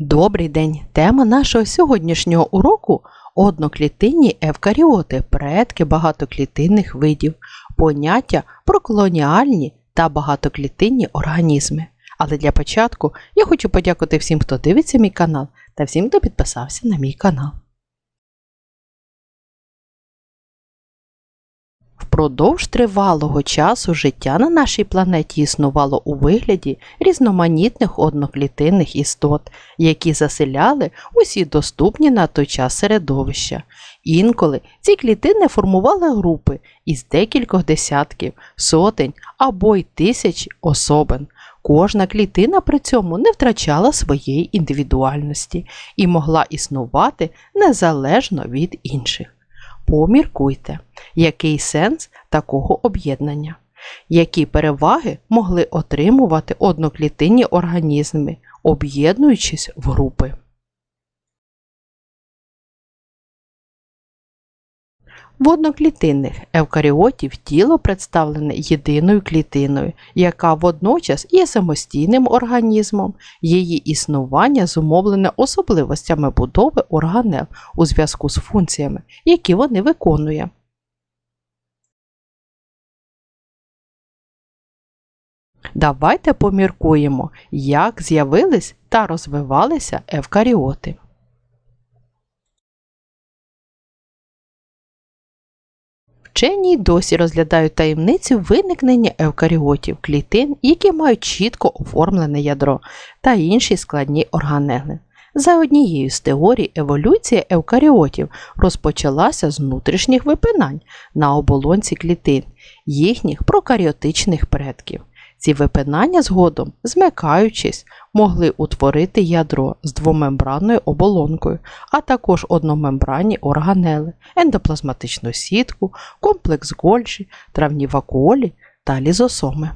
Добрий день! Тема нашого сьогоднішнього уроку одноклітинні евкаріоти, предки багатоклітинних видів, поняття про колоніальні та багатоклітинні організми. Але для початку я хочу подякувати всім, хто дивиться мій канал та всім, хто підписався на мій канал. Впродовж тривалого часу життя на нашій планеті існувало у вигляді різноманітних одноклітинних істот, які заселяли усі доступні на той час середовища. Інколи ці клітини формували групи із декількох десятків, сотень або й тисяч особин. Кожна клітина при цьому не втрачала своєї індивідуальності і могла існувати незалежно від інших. Поміркуйте, який сенс такого об'єднання, які переваги могли отримувати одноклітинні організми, об'єднуючись в групи. В одноклітинних евкаріотів тіло представлене єдиною клітиною, яка водночас є самостійним організмом, її існування зумовлене особливостями будови органел у зв'язку з функціями, які вони виконує. Давайте поміркуємо, як з'явились та розвивалися евкаріоти. Вчені досі розглядають таємницю виникнення евкаріотів, клітин, які мають чітко оформлене ядро та інші складні органели. За однією з теорій, еволюція евкаріотів розпочалася з внутрішніх випинань на оболонці клітин, їхніх прокаріотичних предків. Ці випинання згодом, змикаючись, могли утворити ядро з двомембранною оболонкою, а також одномембранні органели, ендоплазматичну сітку, комплекс Гольджі, травні вакуолі та лізосоми.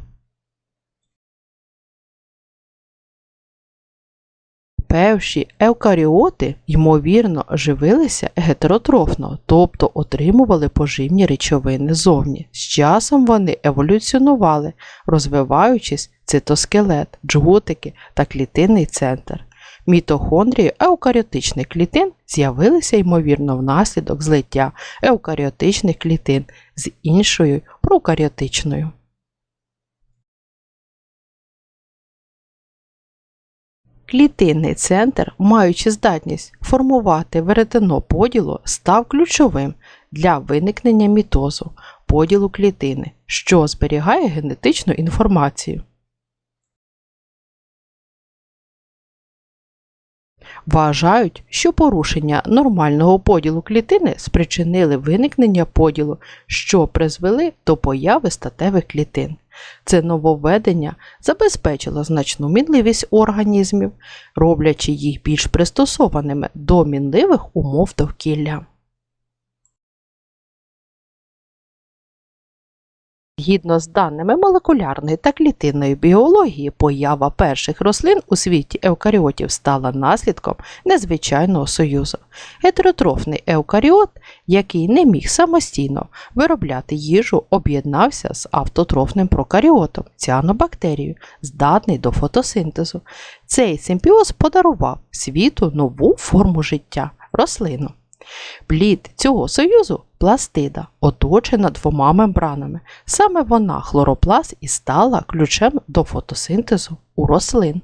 Перші еукаріоти, ймовірно, живилися гетеротрофно, тобто отримували поживні речовини зовні. З часом вони еволюціонували, розвиваючись цитоскелет, джгутики та клітинний центр. Мітохондрії еукаріотичних клітин з'явилися, ймовірно, внаслідок злиття еукаріотичних клітин з іншою прокаріотичною. Клітинний центр, маючи здатність формувати веретено поділу, став ключовим для виникнення мітозу, поділу клітини, що зберігає генетичну інформацію. Вважають, що порушення нормального поділу клітини спричинили виникнення поділу, що призвели до появи статевих клітин. Це нововведення забезпечило значну мінливість організмів, роблячи їх більш пристосованими до мінливих умов довкілля. Згідно з даними молекулярної та клітинної біології, поява перших рослин у світі евкаріотів стала наслідком незвичайного союзу. Гетеротрофний евкаріот, який не міг самостійно виробляти їжу, об'єднався з автотрофним прокаріотом, ціанобактерією, здатний до фотосинтезу. Цей симбіоз подарував світу нову форму життя рослину. Плід цього союзу пластида, оточена двома мембранами. Саме вона, хлоропласт, і стала ключем до фотосинтезу у рослин.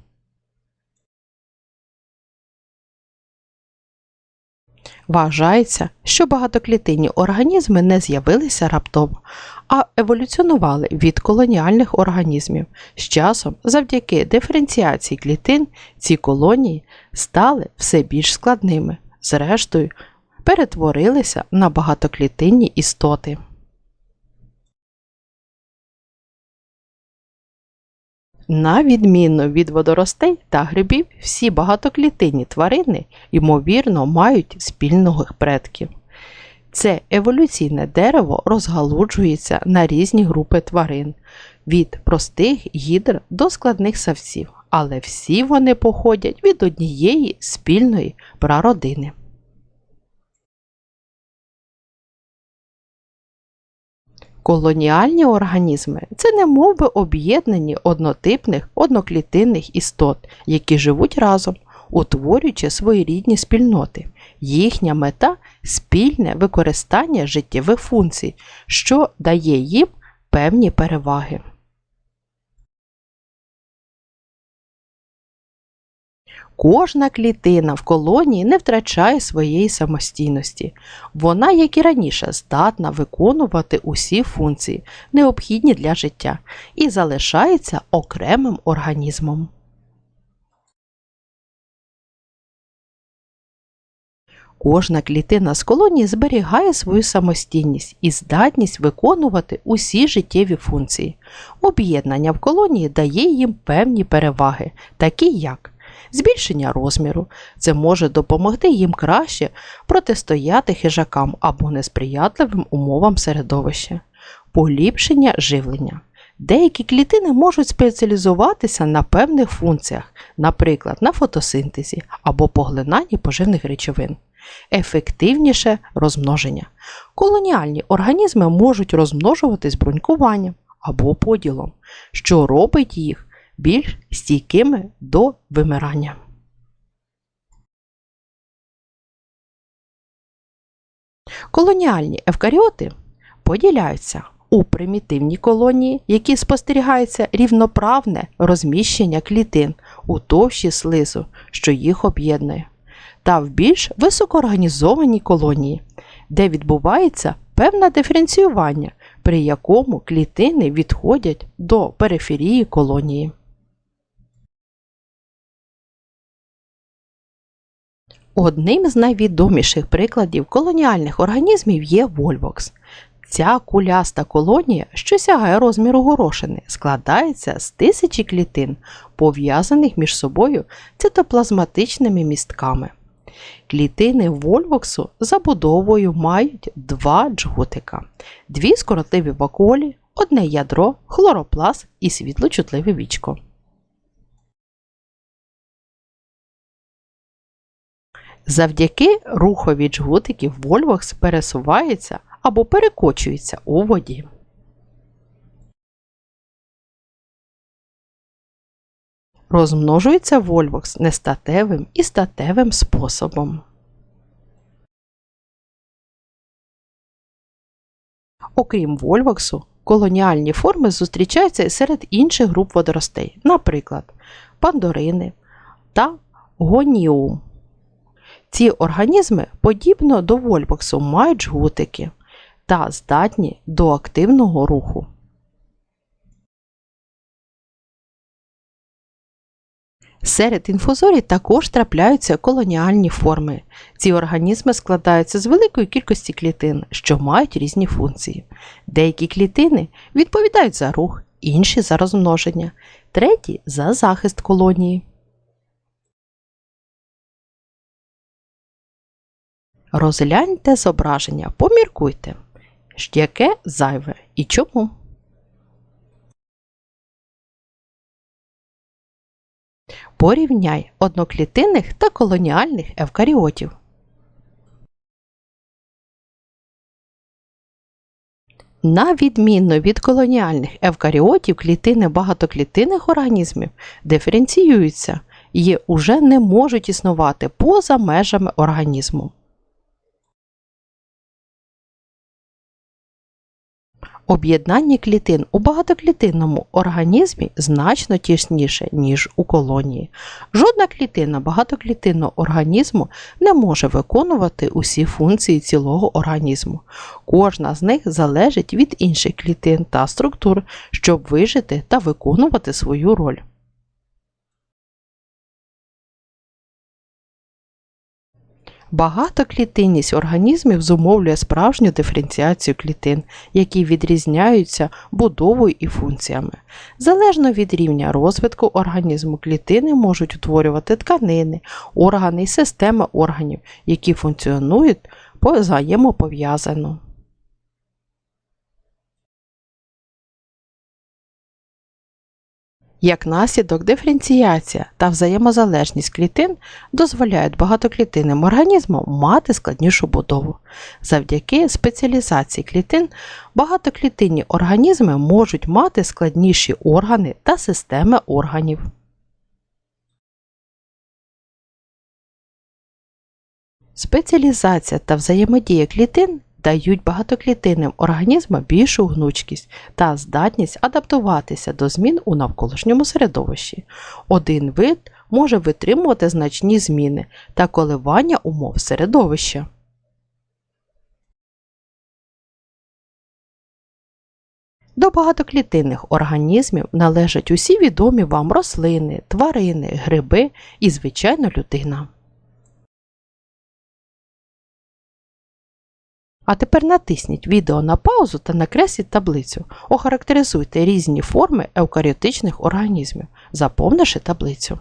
Вважається, що багатоклітинні організми не з'явилися раптово, а еволюціонували від колоніальних організмів. З часом, завдяки диференціації клітин, ці колонії стали все більш складними. Зрештою, перетворилися на багатоклітинні істоти. На відміну від водоростей та грибів, всі багатоклітинні тварини, ймовірно, мають спільних предків. Це еволюційне дерево розгалуджується на різні групи тварин, від простих гідр до складних савців, але всі вони походять від однієї спільної прародини. Колоніальні організми це не мов би об'єднані однотипних одноклітинних істот, які живуть разом утворюючи своєрідні спільноти. Їхня мета спільне використання життєвих функцій, що дає їм певні переваги. Кожна клітина в колонії не втрачає своєї самостійності. Вона, як і раніше, здатна виконувати усі функції, необхідні для життя, і залишається окремим організмом. Кожна клітина з колонії зберігає свою самостійність і здатність виконувати усі життєві функції. Об'єднання в колонії дає їм певні переваги, такі як збільшення розміру. Це може допомогти їм краще протистояти хижакам або несприятливим умовам середовища, поліпшення живлення. Деякі клітини можуть спеціалізуватися на певних функціях, наприклад, на фотосинтезі або поглинанні поживних речовин. Ефективніше розмноження. Колоніальні організми можуть розмножуватись брунькуванням або поділом, що робить їх більш стійкими до вимирання. Колоніальні евкаріоти поділяються у примітивні колонії, які спостерігається рівноправне розміщення клітин у товщі слизу, що їх об'єднує, та в більш високоорганізовані колонії, де відбувається певне диференціювання, при якому клітини відходять до периферії колонії. Одним з найвідоміших прикладів колоніальних організмів є Вольвокс. Ця куляста колонія, що сягає розміру горошини, складається з тисячі клітин, пов'язаних між собою цитоплазматичними містками. Клітини Вольвоксу забудовою мають два джгутика, дві скоротливі вакуолі, одне ядро, хлоропласт і світлочутливе вічко. Завдяки рухові джгутиків Вольвокс пересувається або перекочується у воді. Розмножується вольвокс нестатевим і статевим способом. Окрім вольвоксу, колоніальні форми зустрічаються і серед інших груп водоростей, наприклад, пандорини та гоніум. Ці організми, подібно до вольвоксу, мають жгутики та здатні до активного руху. Серед інфузорій також трапляються колоніальні форми. Ці організми складаються з великої кількості клітин, що мають різні функції. Деякі клітини відповідають за рух, інші за розмноження, треті за захист колонії. Розгляньте зображення, поміркуйте, яке зайве і чому. Порівняй одноклітинних та колоніальних евкаріотів. На відміну від колоніальних евкаріотів, клітини багатоклітинних організмів диференціюються і уже не можуть існувати поза межами організму. Об'єднання клітин у багатоклітинному організмі значно тісніше, ніж у колонії. Жодна клітина багатоклітинного організму не може виконувати усі функції цілого організму. Кожна з них залежить від інших клітин та структур, щоб вижити та виконувати свою роль. Багатоклітинність організмів зумовлює справжню диференціацію клітин, які відрізняються будовою і функціями. Залежно від рівня розвитку організму, клітини можуть утворювати тканини, органи і системи органів, які функціонують взаємопов'язано. Як наслідок, диференціація та взаємозалежність клітин дозволяють багатоклітинним організмам мати складнішу будову. Завдяки спеціалізації клітин багатоклітинні організми можуть мати складніші органи та системи органів. Спеціалізація та взаємодія клітин дають багатоклітинним організмам більшу гнучкість та здатність адаптуватися до змін у навколишньому середовищі. Один вид може витримувати значні зміни та коливання умов середовища. До багатоклітинних організмів належать усі відомі вам рослини, тварини, гриби і, звичайно, людина. А тепер натисніть відео на паузу та накресліть таблицю. Охарактеризуйте різні форми еукаріотичних організмів, заповнивши таблицю.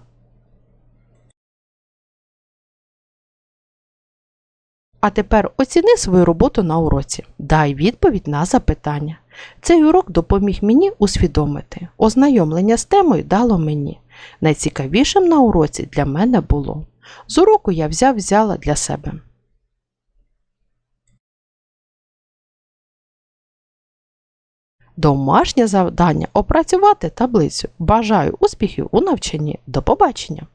А тепер оціни свою роботу на уроці. Дай відповідь на запитання. Цей урок допоміг мені усвідомити. Ознайомлення з темою дало мені. Найцікавішим на уроці для мене було. З уроку я взяв взяла для себе. Домашнє завдання опрацювати таблицю. Бажаю успіхів у навчанні. До побачення!